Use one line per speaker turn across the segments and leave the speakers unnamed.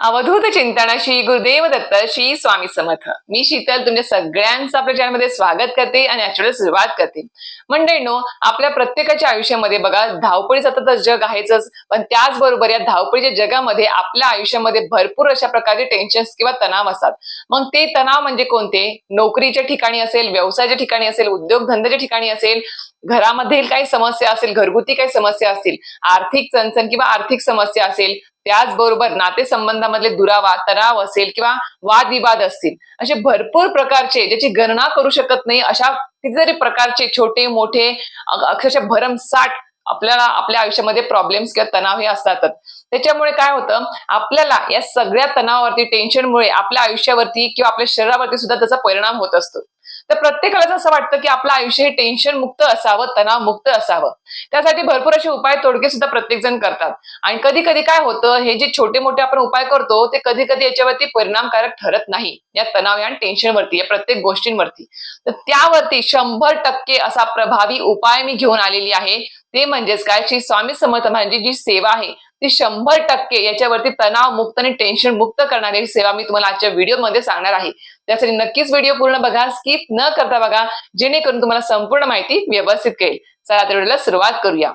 अवधूत चिंतनाशी गुरुदेव दत्त श्री स्वामी समर्थ. मी शीतल तुमच्या सगळ्यांचं आपल्या चॅनलमध्ये स्वागत करते आणि आजच्या सुरुवात करते. मंडळीनो आपल्या प्रत्येकाच्या आयुष्यामध्ये बघा धावपळीचं तर जग आहेच पण त्याचबरोबर या धावपळीच्या जगामध्ये आपल्या आयुष्यामध्ये भरपूर अशा प्रकारचे टेन्शन्स किंवा तणाव असतात. मग ते तणाव म्हणजे कोणते? नोकरीच्या ठिकाणी असेल व्यवसायाच्या ठिकाणी असेल उद्योगधंद्याच्या ठिकाणी असेल घरामधील काही समस्या असेल घरगुती काही समस्या असतील आर्थिक चणचण किंवा आर्थिक समस्या असेल त्याचबरोबर नातेसंबंधामधले दुरावा तणाव असेल किंवा वादविवाद असतील असे भरपूर प्रकारचे ज्याची गणना करू शकत नाही अशा कितीतरी प्रकारचे छोटे मोठे अक्षरशः भरमसाठ आपल्याला आपल्या आयुष्यामध्ये प्रॉब्लेम्स किंवा तणाव हे असतातच. त्याच्यामुळे काय होतं आपल्याला या सगळ्या तणावावरती टेन्शनमुळे आपल्या आयुष्यावरती किंवा आपल्या शरीरावरती सुद्धा त्याचा परिणाम होत असतो. तर प्रत्येकालाच असं वाटतं की आपलं आयुष्य हे टेन्शन मुक्त असावं तणाव मुक्त असावं. त्यासाठी भरपूर असे उपाय तोडगे सुद्धा प्रत्येक जण करतात. आणि कधी कधी काय होतं हे जे छोटे मोठे आपण उपाय करतो ते कधी कधी याच्यावरती परिणामकारक ठरत नाही. या तणाव या टेन्शनवरती या प्रत्येक गोष्टींवरती. तर त्यावरती शंभर टक्के असा प्रभावी उपाय मी घेऊन आलेली आहे. ते म्हणजेच काय? श्री स्वामी समर्थ म्हणजे जी सेवा आहे ती शंभर टक्के याच्यावरती तणाव मुक्त आणि टेन्शन मुक्त करणारी सेवा मी तुम्हाला आजच्या व्हिडिओमध्ये सांगणार आहे. त्यासाठी नक्कीच व्हिडिओ पूर्ण बघा स्किप न करता बघा जेणेकरून तुम्हाला संपूर्ण माहिती व्यवस्थित कळेल. चला तर सुरुवात करूया.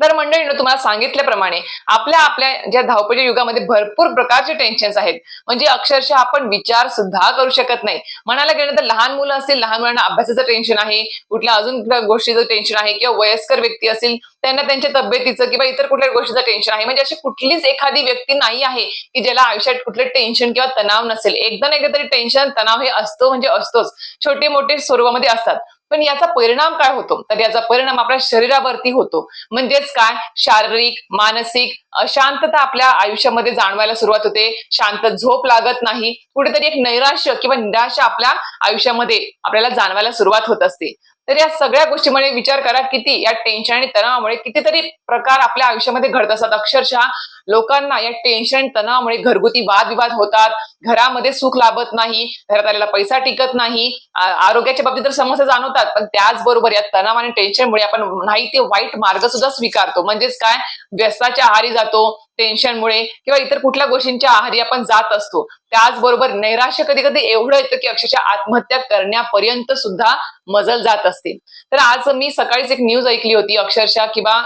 तर मंडळीनं तुम्हाला सांगितल्याप्रमाणे आपल्या आपल्या ज्या धावपळीच्या युगामध्ये भरपूर प्रकारचे टेन्शन्स आहेत. म्हणजे अक्षरशः आपण विचार सुद्धा करू शकत नाही. म्हणायला गेलं तर लहान मुलं असतील लहान मुलांना अभ्यासाचं टेन्शन आहे. कुठल्या अजून कुठल्या गोष्टीचं टेन्शन आहे किंवा वयस्कर व्यक्ती असेल त्यांना त्यांच्या तब्येतीचं किंवा इतर कुठल्या गोष्टीचं टेन्शन आहे. म्हणजे अशी कुठलीच एखादी व्यक्ती नाही आहे की ज्याला आयुष्यात कुठले टेन्शन किंवा तणाव नसेल. एकदा ना एकदा तरी टेन्शन तणाव हे असतो म्हणजे असतोच. छोटे मोठे स्वरूपामध्ये असतात. पण याचा परिणाम काय होतो? तर याचा परिणाम आपल्या शरीरावरती होतो. म्हणजेच काय? शारीरिक मानसिक अशांतता आपल्या आयुष्यामध्ये जाणवायला सुरुवात होते. शांत झोप लागत नाही. कुठेतरी एक नैराश्य किंवा निराशा आपल्या आयुष्यामध्ये आपल्याला जाणवायला सुरुवात होत असते. तर या सगळ्या गोष्टीमध्ये विचार करा किती या टेन्शन आणि तणावामुळे कितीतरी प्रकार आपल्या आयुष्यामध्ये घडत असतात. अक्षरशः लोकांना या टेन्शन तणावामुळे घरगुती वादविवाद होतात. घरामध्ये सुख लाभत नाही घरात आलेला पैसा टिकत नाही. आरोग्याच्या बाबतीत तर समस्या जाणवतात पण त्याचबरोबर या तणाव आणि टेन्शनमुळे आपण नाही ते वाईट मार्ग सुद्धा स्वीकारतो. म्हणजेच काय? व्यस्ताच्या आहारी जातो टेन्शनमुळे किंवा इतर कुठल्या गोष्टींच्या आहारी आपण जात असतो. त्याचबरोबर नैराश्य कधी कधी एवढं येतं की अक्षरशः आत्महत्या करण्यापर्यंत सुद्धा मजल जात असते. तर आज मी सकाळीच एक न्यूज ऐकली होती अक्षरशः किंवा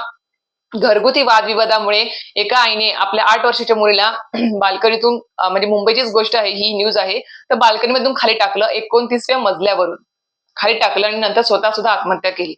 घरगुती वादविवादामुळे एका आईने आपल्या आठ वर्षाच्या मुलीला बाल्कनीतून म्हणजे मुंबईचीच गोष्ट आहे ही न्यूज आहे. तर बाल्कनीमधून खाली टाकलं एकोणतीसव्या मजल्यावरून. खाली टाकलं आणि नंतर स्वतः सुद्धा आत्महत्या केली.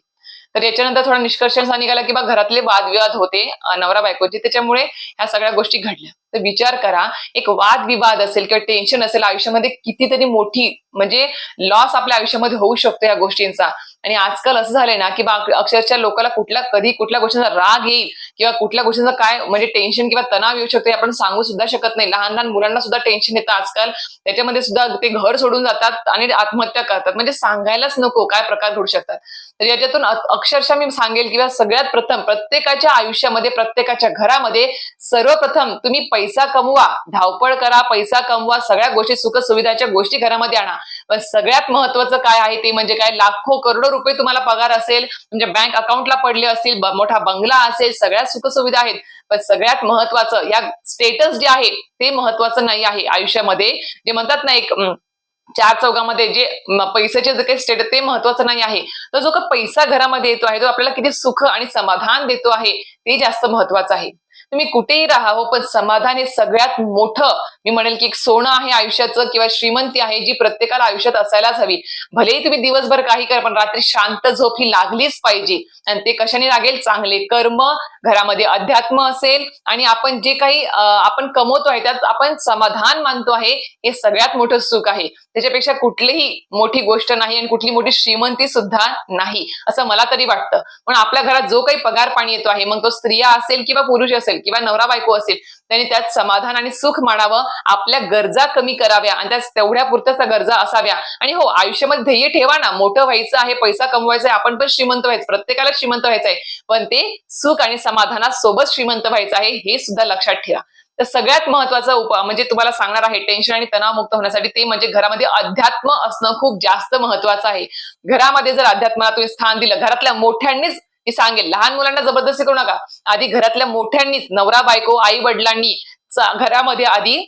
तर याच्यानंतर थोडा निष्कर्ष असा निघाला की बा घरातले वादविवाद होते नवरा बायकोचे. त्याच्यामुळे ह्या सगळ्या गोष्टी घडल्या. तर विचार करा एक वादविवाद असेल किंवा टेन्शन असेल आयुष्यामध्ये कितीतरी मोठी म्हणजे लॉस आपल्या आयुष्यामध्ये होऊ शकतो या गोष्टींचा. आणि आजकाल असं झालंय ना की बा अक्षरशः लोकांना कुठल्या कधी कुठल्या गोष्टींचा राग येईल. किंवा कुठल्या गोष्टीचं काय म्हणजे टेन्शन किंवा तणाव येऊ शकतो हे आपण सांगू सुद्धा शकत नाही. लहान लहान मुलांना सुद्धा टेन्शन येतं आजकाल. त्याच्यामध्ये सुद्धा ते घर सोडून जातात आणि आत्महत्या करतात. म्हणजे सांगायलाच नको काय प्रकार घडू शकतात. तर याच्यातून अक्षरशः मी सांगेल किंवा सगळ्यात प्रथम प्रत्येकाच्या आयुष्यामध्ये प्रत्येकाच्या घरामध्ये सर्वप्रथम तुम्ही पैसा कमवा धावपळ करा पैसा कमवा सगळ्या गोष्टी सुख सुविधाच्या गोष्टी घरामध्ये आणा. पण सगळ्यात महत्वाचं काय आहे ते म्हणजे काय? लाखो करोडो रुपये तुम्हाला पगार असेल म्हणजे बँक अकाउंटला पडले असतील मोठा बंगला असेल सगळ्या सुखसुविधा आहेत. पण सगळ्यात महत्वाचं या स्टेटस जे आहे ते महत्वाचं नाही आहे आयुष्यामध्ये. जे म्हणतात ना एक चार चौकामध्ये जे पैशाचे जे काही स्टेट ते महत्वाचं नाही आहे. तर जो का पैसा घरामध्ये येतो आहे तो आपल्याला किती सुख आणि समाधान देतो आहे ते जास्त महत्वाचं आहे. तुम्ही कुठेही राहा हो पण समाधान हे सगळ्यात मोठं मी म्हणेल की एक सोनं आहे आयुष्याचं किंवा श्रीमंती आहे जी प्रत्येकाला आयुष्यात असायलाच हवी. भलेही तुम्ही दिवसभर काही करा पण रात्री शांत झोप ही लागलीच पाहिजे. आणि ते कशाने लागेल? चांगले कर्म घरामध्ये अध्यात्म असेल आणि आपण जे काही आपण कमवतो आहे त्यात आपण समाधान मानतो आहे हे सगळ्यात मोठं सुख आहे. त्याच्यापेक्षा कुठलीही मोठी गोष्ट नाही आणि कुठली मोठी श्रीमंती सुद्धा नाही असं मला तरी वाटतं. पण आपल्या घरात जो काही पगार पाणी येतो आहे मग तो स्त्रिया असेल किंवा पुरुष असेल किंवा नवरा बायको असेल त्यांनी त्यात समाधान आणि सुख मानावं आपल्या गरजा कमी कराव्या आणि त्याच तेवढ्या पुरत्याच गरजा असाव्या. आणि हो आयुष्यामध्ये ध्येय ठेवा ना. मोठं व्हायचं आहे पैसा कमवायचा आहे आपण पण श्रीमंत व्हायचं. प्रत्येकाला श्रीमंत व्हायचं आहे. पण ते सुख आणि समाधानासोबत श्रीमंत व्हायचं आहे हे सुद्धा लक्षात ठेवा. तर सगळ्यात महत्त्वाचा उपाय म्हणजे तुम्हाला सांगणार आहे टेन्शन आणि तणाव मुक्त होण्यासाठी ते म्हणजे घरामध्ये अध्यात्म असणं खूप जास्त महत्वाचं आहे. घरामध्ये जर अध्यात्माला तुम्ही स्थान दिलं घरातल्या मोठ्यांनीच मी सांगेल लहान मुलांना जबरदस्ती करू नका. आधी घरातल्या मोठ्यांनीच नवरा बायको आई वडिलांनी घरामध्ये आधी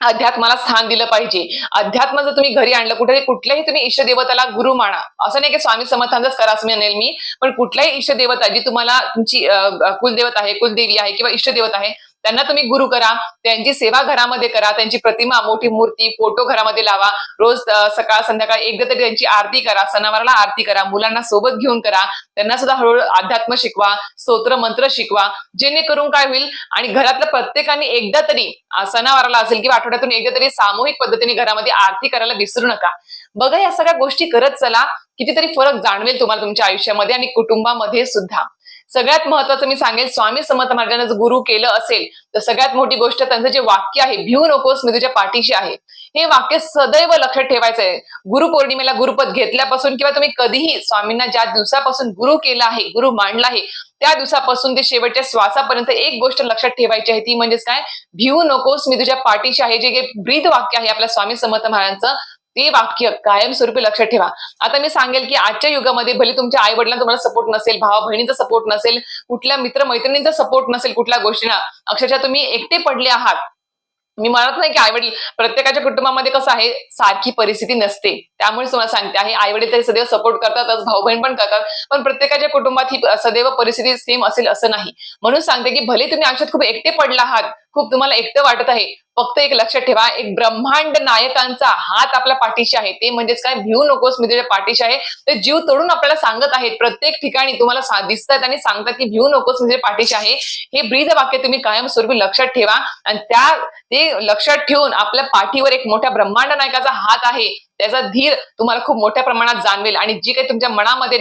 अध्यात्माला स्थान दिलं पाहिजे. अध्यात्म जर तुम्ही घरी आणलं कुठेही कुठल्याही तुम्ही इष्टदेवताला गुरु माना. असं नाही की स्वामी समर्थांचाच करा असं म्हणेल मी. पण कुठल्याही इष्टदेवता जी तुम्हाला तुमची अं, कुलदेवत आहे कुलदेवी आहे किंवा इष्टदेवत आहे त्यांना तुम्ही गुरु करा त्यांची सेवा घरामध्ये करा त्यांची प्रतिमा मोठी मूर्ती फोटो घरामध्ये लावा. रोज सकाळ संध्याकाळ एकदा तरी त्यांची आरती करा सणावाराला आरती करा मुलांना सोबत घेऊन करा. त्यांना सुद्धा हळूहळू अध्यात्म शिकवा स्तोत्र मंत्र शिकवा. जेणेकरून काय होईल आणि घरातल्या प्रत्येकाने एकदा तरी सणावाराला असेल किंवा आठवड्यातून एकदा तरी सामूहिक पद्धतीने घरामध्ये आरती करायला विसरू नका. बघा या सगळ्या गोष्टी करत चला कितीतरी फरक जाणवेल तुम्हाला तुमच्या आयुष्यामध्ये आणि कुटुंबामध्ये सुद्धा. सगळ्यात महत्वाचं मी सांगेल स्वामी समर्थ महाराजांना जर गुरु केलं असेल तर सगळ्यात मोठी गोष्ट त्यांचं जे वाक्य आहे भिऊ नकोस म्हणजे मी तुझ्या पाठीशी आहे हे वाक्य सदैव लक्षात ठेवायचं आहे गुरुपौर्णिमेला गुरुपद घेतल्यापासून किंवा तुम्ही कधीही स्वामींना ज्या दिवसापासून गुरु केला आहे गुरु मांडला आहे त्या दिवसापासून ते शेवटच्या श्वासापर्यंत एक गोष्ट लक्षात ठेवायची आहे ती म्हणजेच काय? भिऊ नकोस मी तुझ्या पाठीशी आहे जे ब्रीद वाक्य आहे आपल्या स्वामी समर्थ महाराजांचं ते वाक्य कायमस्वरूपी लक्षात ठेवा. आता मी सांगेल की आजच्या युगामध्ये भले तुमच्या आई वडिलांना तुम्हाला सपोर्ट नसेल भावा बहिणीचा सपोर्ट नसेल कुठल्या मित्र मैत्रिणींचा सपोर्ट नसेल कुठल्या गोष्टींना अक्षरशः तुम्ही एकटे पडले आहात. मी म्हणत नाही की आईवडील प्रत्येकाच्या कुटुंबामध्ये कसं आहे सारखी परिस्थिती नसते. त्यामुळे तुम्हाला सांगते आहे आईवडील तरी सदैव सपोर्ट करतातच भाऊ बहीण पण करतात पण प्रत्येकाच्या कुटुंबात ही सदैव परिस्थिती सेम असेल असं नाही. म्हणून सांगते की भले तुम्ही आयुष्यात खूप एकटे पडला आहात खूप तुम्हाला एकटं वाटत आहे. फक्त एक लक्षात ठेवा एक ब्रह्मांड नायकांचा हात आपल्या पाठीशी आहे. ते म्हणजेच काय? भिऊ नकोस मी तुझ्या पाठीशी आहे. ते जीव तोडून आपल्याला सांगत आहेत. प्रत्येक ठिकाणी तुम्हाला सा- दिसतात आणि सांगतात की भिऊ नकोस मी पाठीशी आहे. हे ब्रीद वाक्य तुम्ही कायमस्वरूपी लक्षात ठेवा. आणि त्या ते लक्षात ठेवून आपल्या पाठीवर एक मोठ्या ब्रह्मांड नायकाचा हात आहे. त्याचा धीर तुम्हाला खूप मोठ्या प्रमाणात जाणवेल. आणि जी काही तुमच्या मनामध्ये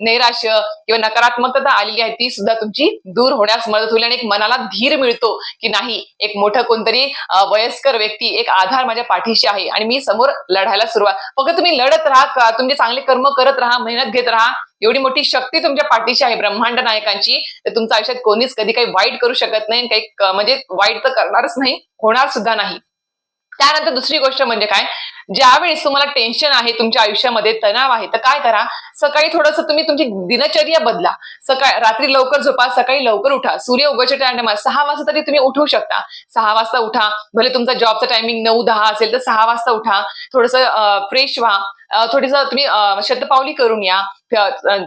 नैराश्य किंवा नकारात्मकता आलेली आहे ती सुद्धा तुमची दूर होण्यास मदत होईल आणि एक मनाला धीर मिळतो की नाही एक मोठं कोणतरी वयस्कर व्यक्ती एक आधार माझ्या पाठीशी आहे आणि मी समोर लढायला सुरुवात. फक्त तुम्ही लढत राहा तुमचे चांगले कर्म करत राहा मेहनत घेत राहा एवढी मोठी शक्ती तुमच्या पाठीशी आहे ब्रह्मांड नायकांची तर तुमच्या आयुष्यात कोणीच कधी काही वाईट करू शकत नाही काही म्हणजे वाईट तर करणारच नाही होणार सुद्धा नाही. त्यानंतर दुसरी गोष्ट म्हणजे काय? ज्यावेळेस तुम्हाला टेन्शन आहे तुमच्या आयुष्यामध्ये तणाव आहे तर काय करा? सकाळी थोडंसं तुम्ही तुमची दिनचर्या बदला. सकाळ रात्री लवकर झोपा सकाळी लवकर उठा. सूर्य उगवच्या टायमा सहा वाजता तरी तुम्ही उठवू शकता. सहा वाजता उठा. भले तुमचा जॉबचा टायमिंग नऊ दहा असेल तर सहा वाजता उठा. थोडस फ्रेश व्हा. थोडस तुम्ही शतपावली करून या.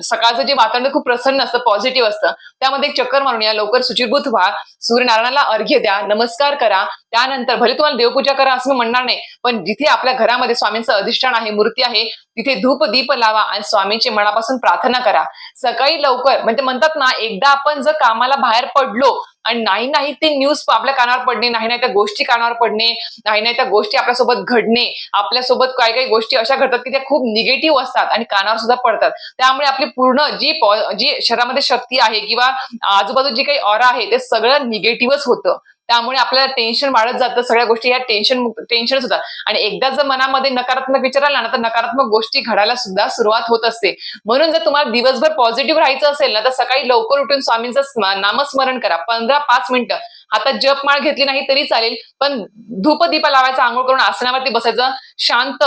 सकाळचं जे वातावरण खूप प्रसन्न असतं पॉझिटिव्ह असतं त्यामध्ये एक चक्कर मारून या. लवकर सुचिरभूत व्हा. सूर्यनारायणाला अर्घ्य द्या. नमस्कार करा. त्यानंतर भले तुम्हाला देवपूजा करा असं मी म्हणणार नाही पण जिथे आपल्या घरामध्ये स्वामींचं अधिष्ठान आहे मूर्ती आहे तिथे धूप दीप लावा आणि स्वामींची मनापासून प्रार्थना करा. सकाळी लवकर म्हणजे म्हणतात ना एकदा आपण जर कामाला बाहेर पडलो आणि नाही नाही ते न्यूज आपल्या कानावर पडणे नाही नाही त्या गोष्टी कानावर पडणे नाही नाही त्या गोष्टी आपल्यासोबत घडणे आपल्यासोबत काही काही गोष्टी अशा घडतात की त्या खूप निगेटिव्ह असतात आणि कानावर सुद्धा पडतात. त्यामुळे आपली पूर्ण जी जी शरीरामध्ये शक्ती आहे किंवा आजूबाजू जी काही ऑरा आहे ते सगळं निगेटिव्हच होतं. त्यामुळे आपल्याला टेन्शन वाढत जातं सगळ्या गोष्टी ह्या टेन्शन टेन्शनच होतात. आणि एकदा जर मनामध्ये नकारात्मक विचार आला ना तर नकारात्मक गोष्टी घडायला सुद्धा सुरुवात होत असते. म्हणून जर तुम्हाला दिवसभर पॉझिटिव्ह राहायचं असेल ना तर सकाळी लवकर उठून स्वामींचं नामस्मरण करा. पंधरा पाच मिनिटं. हातात जपमाळ घेतली नाही तरी चालेल पण धूपदीप लावायचा आंघोळ करून आसनावरती बसायचं शांत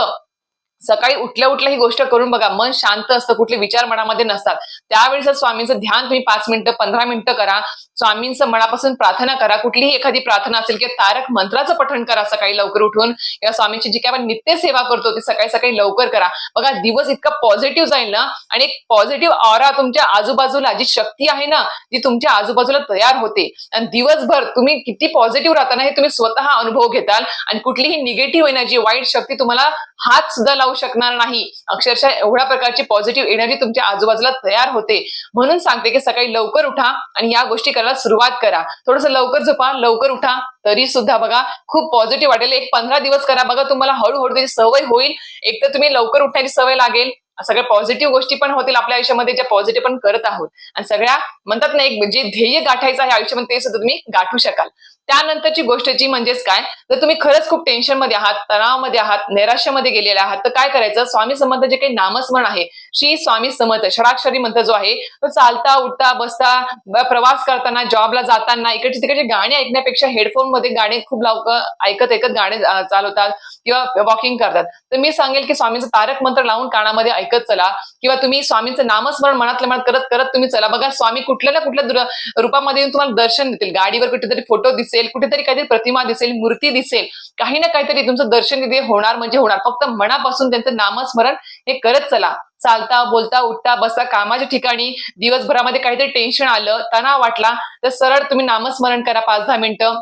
सकाळी उठल्या उठल्या ही गोष्ट करून बघा मन शांत असतं कुठले विचार मनामध्ये नसतात. त्यावेळेस जर स्वामींचं ध्यान तुम्ही पाच मिनिटं पंधरा मिनिटं करा. स्वामींचं मनापासून प्रार्थना करा. कुठलीही एखादी प्रार्थना असेल किंवा तारक मंत्राचं पठण करा सकाळी लवकर उठून. किंवा स्वामींची जी काय आपण नित्य सेवा करतो ती सकाळी सकाळी लवकर करा. बघा दिवस इतका पॉझिटिव्ह जाईल ना? आणि एक पॉझिटिव्ह ऑरा तुमच्या आजूबाजूला जी शक्ती आहे ना ती तुमच्या आजूबाजूला तयार होते. आणि दिवसभर तुम्ही किती पॉझिटिव्ह राहताना हे तुम्ही स्वतः अनुभव घेताल. आणि कुठलीही निगेटिव्ह एनर्जी वाईट शक्ती तुम्हाला हात सुद्धा लावू शकणार नाही. अक्षरशः एवढ्या प्रकारची पॉझिटिव्ह एनर्जी तुमच्या आजूबाजूला तयार होते. म्हणून सांगते की सकाळी लवकर उठा आणि या गोष्टी करायला सुरुवात करा. थोडंसं लवकर झोपा लवकर उठा. तरी सुद्धा बघा खूप पॉझिटिव्ह वाटेल. एक पंधरा दिवस करा. बघा तुम्हाला हळूहळू त्याची सवय होईल. एक तर तुम्ही लवकर उठण्याची सवय लागेल. सगळ्या पॉझिटिव्ह गोष्टी पण होतील आपल्या आयुष्यामध्ये ज्या पॉझिटिव्ह पण करत आहोत. आणि सगळ्या म्हणतात ना एक जे ध्येय गाठायचं आहे आयुष्यामध्ये ते सुद्धा तुम्ही गाठू शकाल. त्यानंतरची गोष्ट जी म्हणजेच काय? जर तुम्ही खरंच खूप टेन्शनमध्ये आहात तणावामध्ये आहात नैराश्यामध्ये गेलेले आहात तर काय करायचं? स्वामी समर्थ जे काही नामस्मरण आहे श्री स्वामी समर्थ षडाक्षरी मंत्र जो आहे तो चालता उठता बसता प्रवास करताना जॉबला जाताना इकडचे तिकडचे गाणे ऐकण्यापेक्षा हेडफोनमध्ये गाणे खूप लवकर ऐकत ऐकत गाणे चालवतात किंवा वॉकिंग करतात. तर मी सांगेल की स्वामीचं तारक मंत्र लावून कानामध्ये ऐकत चला. किंवा तुम्ही स्वामींचं नामस्मरण मनातल्या मनात करत करत तुम्ही चला. बघा स्वामी कुठल्या ना कुठल्या रूपामध्ये येऊन तुम्हाला दर्शन देतील. गाडीवर कुठेतरी फोटो दिसेल कुठेतरी काहीतरी प्रतिमा दिसेल मूर्ती दिसेल. काही ना काहीतरी तुमचं दर्शन तिथे होणार म्हणजे होणार. फक्त मनापासून त्यांचं नामस्मरण हे करत चला. चालता बोलता उठता बसता कामाच्या ठिकाणी दिवसभरामध्ये काहीतरी टेन्शन आलं तणाव वाटला तर सरळ तुम्ही नामस्मरण करा पाच दहा मिनिटं.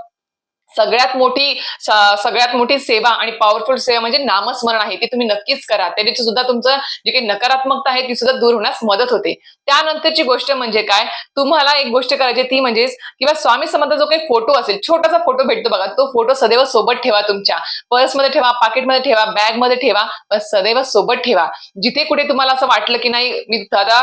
सगळ्यात मोठी सगळ्यात मोठी सेवा आणि पॉवरफुल सेवा म्हणजे नामस्मरण आहे ती तुम्ही नक्कीच करा. त्याची सुद्धा तुमचं जी काही नकारात्मकता आहे ती सुद्धा दूर होण्यास मदत होते. त्यानंतरची गोष्ट म्हणजे काय? तुम्हाला एक गोष्ट करायची ती म्हणजे किंवा स्वामी समर्थ जो काही फोटो असेल छोटासा फोटो भेटतो बघा तो फोटो सदैव सोबत ठेवा तुमच्या. पर्समध्ये ठेवा पाकिटमध्ये ठेवा बॅगमध्ये ठेवा पण सदैव सोबत ठेवा. जिथे कुठे तुम्हाला असं वाटलं की नाही मी दादा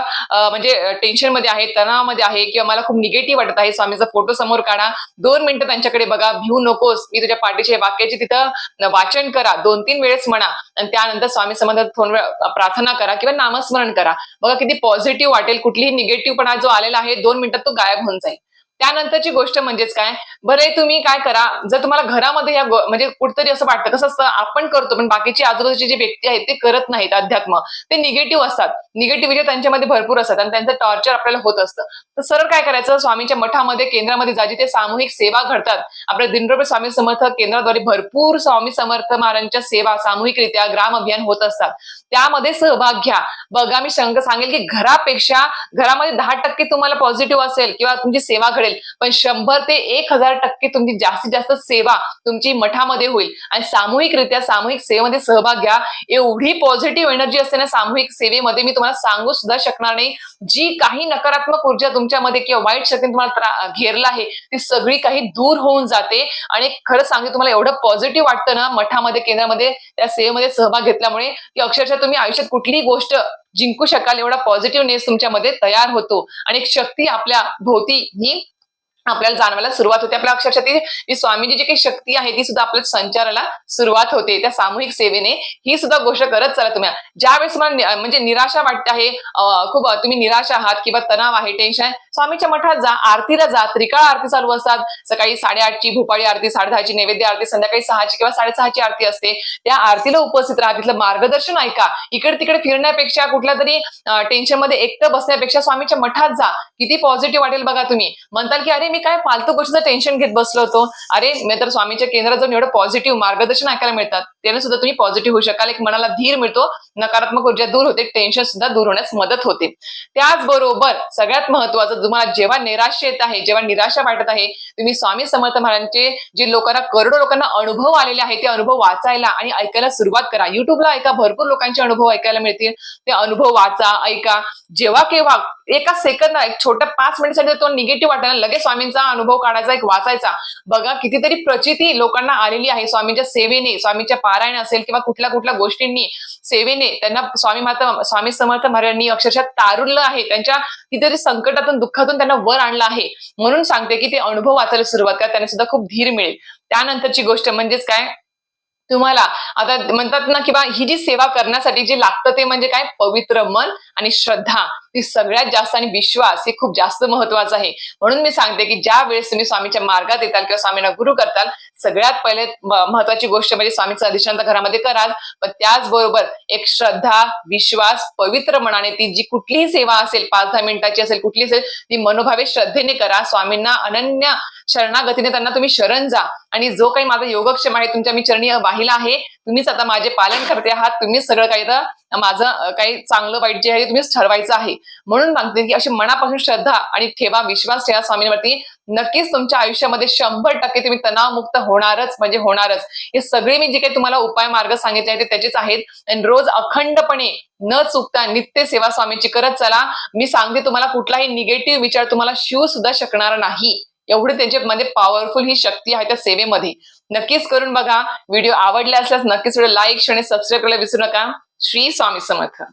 म्हणजे टेन्शनमध्ये आहे तणावामध्ये आहे किंवा मला खूप निगेटिव्ह वाटत आहे स्वामीचा फोटो समोर काढा. दोन मिनिटं त्यांच्याकडे बघा भिवून नकोस. मी तुझ्या पाठीशी वाक्याची तिथं वाचन करा. दोन तीन वेळेस म्हणा. आणि त्यानंतर स्वामी समर्थ थोड वेळ प्रार्थना करा किंवा नामस्मरण करा. बघा किती पॉझिटिव्ह वाटेल. कुठलीही निगेटिव्ह पणा जो आलेला आहे दोन मिनिटात तो गायब होऊन जाईल. त्यानंतरची गोष्ट म्हणजेच काय? बरं तुम्ही काय करा जर तुम्हाला घरामध्ये या म्हणजे कुठतरी असं वाटतं कसं असतं आपण करतो पण बाकीची आजूबाजूची जी व्यक्ती आहेत ते करत नाहीत अध्यात्म. ते निगेटिव्ह असतात. निगेटिव्ह म्हणजे विचार त्यांच्यामध्ये भरपूर असतात आणि त्यांचं टॉर्चर आपल्याला होत असतं. तर सरळ काय करायचं? स्वामींच्या मठामध्ये केंद्रामध्ये जा जिथे सामूहिक सेवा घडतात. आपल्या दिनरोपे स्वामी समर्थ केंद्राद्वारे भरपूर स्वामी समर्थ महाराजांच्या सेवा सामूहिकरित्या ग्राम अभियान होत असतात. त्यामध्ये सहभाग घ्या. बघा मी शंक सांगेल की घरापेक्षा घरामध्ये दहा टक्के तुम्हाला पॉझिटिव्ह असेल किंवा तुमची सेवा घडेल. पण शंभर ते एक हजार टक्के तुमची जास्तीत जास्त सेवा तुमची मठामध्ये होईल. आणि सामूहिकरित्या सामूहिक सेवेमध्ये सहभाग घ्या. एवढी पॉझिटिव्ह एनर्जी असते ना सामूहिक सेवेमध्ये मी तुम्हाला सांगू सुद्धा शकणार नाही. जी काही नकारात्मक ऊर्जा तुमच्यामध्ये किंवा वाईट शक्ती तुम्हाला घेरला आहे ती सगळी काही दूर होऊन जाते. आणि खरं सांगते तुम्हाला एवढं पॉझिटिव्ह वाटतं ना मठामध्ये केंद्रामध्ये त्या सेवेमध्ये सहभाग घेतल्यामुळे की अक्षरशः तुम्ही आयुष्यात कुठलीही गोष्ट जिंकू शकाल एवढा पॉझिटिव्हनेस तुमच्यामध्ये तयार होतो. आणि एक शक्ती आपल्या भोवती ही आपल्याला जाणवायला सुरुवात होते. आपल्या अक्षरशः ती जी स्वामीची जी काही शक्ती आहे ती सुद्धा आपल्या संचाराला सुरुवात होते. त्या सामूहिक सेवेने ही सुद्धा गोष्ट करत चला तुम्ही ज्यावेळेस तुम्हाला म्हणजे निराशा वाटते आहे खूप तुम्ही निराशा आहात किंवा तणाव आहे टेन्शन आहे स्वामीच्या मठात जा आरतीला जा. त्रिकाळ आरती चालू असतात. सकाळी साडेआठची भूपाळी आरती साडेदहाची नैवेद्य आरती संध्याकाळी सहाची किंवा साडेसहाची आरती असते. त्या आरतीला उपस्थित राहा. तिथलं मार्गदर्शन ऐका. इकडे तिकडे फिरण्यापेक्षा कुठल्या तरी टेन्शनमध्ये एकटं बसण्यापेक्षा स्वामीच्या मठात जा. किती पॉझिटिव्ह वाटेल बघा तुम्ही. म्हणताल की अरे मी काय फालतू गोष्टीचं टेन्शन घेत बसलो होतो? अरे मी तर स्वामीच्या केंद्रात जाऊन एवढं पॉझिटिव्ह मार्गदर्शन ऐकायला मिळतात. त्याने सुद्धा तुम्ही पॉझिटिव्ह होऊ शकाल. एक मनाला धीर मिळतो. नकारात्मक ऊर्जा दूर होते. टेन्शन सुद्धा दूर होण्यास मदत होते. त्याचबरोबर सगळ्यात महत्वाचं तुम्हाला जेव्हा निराश येत आहे जेव्हा निराशा वाटत आहे तुम्ही स्वामी समर्थ महाराजांचे जे लोकांना करोडो लोकांना अनुभव आलेले आहेत ते अनुभव वाचायला आणि ऐकायला सुरुवात करा. युट्यूबला ऐका. भरपूर लोकांचे अनुभव ऐकायला मिळतील. ते अनुभव वाचा ऐका. जेव्हा केव्हा एका सेकंद एक छोट्या पाच मिनिटसाठी तो निगेटिव्ह वाटायला लगेच स्वामींचा अनुभव काढायचा एक वाचायचा. बघा कितीतरी प्रचिती लोकांना आलेली आहे. स्वामींच्या सेवेने स्वामींच्या पारायण असेल किंवा कुठल्या कुठल्या गोष्टींनी सेवेने त्यांना स्वामी माता स्वामी समर्थ महाराजांनी अक्षरशः तारुणलं आहे. त्यांच्या कितीतरी संकटातून दुःखातून त्यांना वर आणलं आहे. म्हणून सांगते की ते अनुभव वाचायला सुरुवात करा त्यांना सुद्धा खूप धीर मिळेल. त्यानंतरची गोष्ट म्हणजेच काय? तुम्हाला. आता म्हणतात ना किंवा ही जी सेवा करण्यासाठी जे लागतं ते म्हणजे काय? पवित्र मन आणि श्रद्धा. ती सगळ्यात जास्त आणि विश्वास हे खूप जास्त महत्वाचं आहे. म्हणून मी सांगते की ज्या वेळेस तुम्ही स्वामीच्या मार्गात येताल किंवा स्वामींना गुरु करताल सगळ्यात पहिले महत्वाची गोष्ट म्हणजे स्वामीचं अधिष्ठांत घरामध्ये कराल पण त्याचबरोबर एक श्रद्धा विश्वास पवित्र मनाने ती जी कुठलीही सेवा असेल पाच दहा मिनिटाची असेल कुठली असेल ती मनोभावे श्रद्धेने करा. स्वामींना अनन्य शरणागतीने त्यांना तुम्ही शरण जा. आणि जो काही माझा योगक्षम आहे तुमच्या मी चरणी वाहिला आहे तुम्हीच आता माझे पालन करते आहात. तुम्हीच सगळं काही तर माझं काही चांगलं वाईट जे आहे ते तुम्हीच ठरवायचं आहे. म्हणून सांगते की अशी मनापासून श्रद्धा आणि ठेवा विश्वास ठेवा स्वामींवरती. नक्कीच तुमच्या आयुष्यामध्ये शंभर टक्के तुम्ही तणावमुक्त होणारच म्हणजे होणारच. हे सगळे मी जे काही तुम्हाला उपाय मार्ग सांगितले आहेत ते त्याचेच आहेत. आणि रोज अखंडपणे न चुकता नित्य सेवा स्वामींची करत चला. मी सांगते तुम्हाला कुठलाही निगेटिव्ह विचार तुम्हाला शिव सुद्धा शकणार नाही. एवढी त्यांच्यामध्ये पॉवरफुल ही शक्ती आहे त्या सेवेमध्ये. नक्कीच करून बघा. व्हिडिओ आवडला असल्यास नक्कीच व्हिडिओ लाईक आणि सबस्क्राईब करायला विसरू नका. श्री स्वामी समर्थ.